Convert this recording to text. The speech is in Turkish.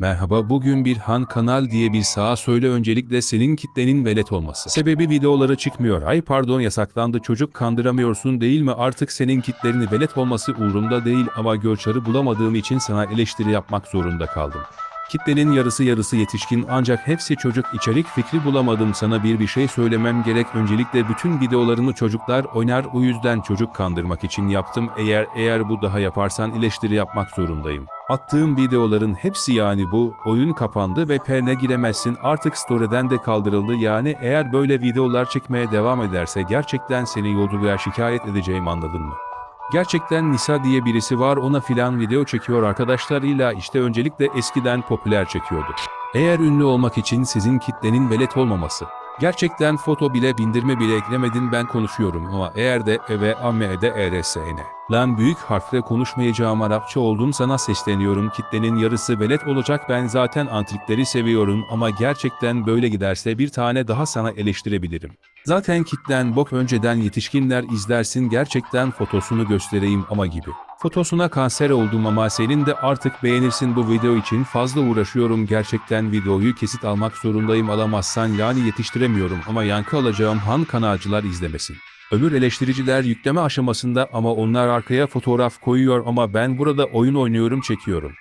Merhaba bugün bir Han Kanal diye bir sağa söyle öncelikle senin kitlenin velet olması. Sebebi videoları çıkmıyor. Ay pardon yasaklandı çocuk kandıramıyorsun değil mi artık senin kitlerini velet olması uğrumda değil ama görçarı bulamadığım için sana eleştiri yapmak zorunda kaldım. Kitlenin yarısı yarısı yetişkin ancak hepsi çocuk içerik fikri bulamadım sana bir bir şey söylemem gerek öncelikle bütün videolarını çocuklar oynar o yüzden çocuk kandırmak için yaptım eğer eğer bu daha yaparsan eleştiri yapmak zorundayım. Attığım videoların hepsi yani bu oyun kapandı ve perne giremezsin artık story'den de kaldırıldı yani eğer böyle videolar çekmeye devam ederse gerçekten seni yolculuğa şikayet edeceğim anladın mı? Gerçekten Nisa diye birisi var ona filan video çekiyor arkadaşlarıyla işte öncelikle eskiden popüler çekiyordu. Eğer ünlü olmak için sizin kitlenin velet olmaması. Gerçekten foto bile bindirme bile eklemedin ben konuşuyorum ama eğer de eve amme de ersn. Lan büyük harfle konuşmayacağım Arapça oldum sana sesleniyorum kitlenin yarısı velet olacak ben zaten antrikleri seviyorum ama gerçekten böyle giderse bir tane daha sana eleştirebilirim. Zaten kitlen bok önceden yetişkinler izlersin gerçekten fotosunu göstereyim ama gibi. Fotosuna kanser oldum ama senin de artık beğenirsin bu video için fazla uğraşıyorum gerçekten videoyu kesit almak zorundayım alamazsan yani yetiştiremiyorum ama yankı alacağım han kanalcılar izlemesin. Öbür eleştiriciler yükleme aşamasında ama onlar arkaya fotoğraf koyuyor ama ben burada oyun oynuyorum çekiyorum.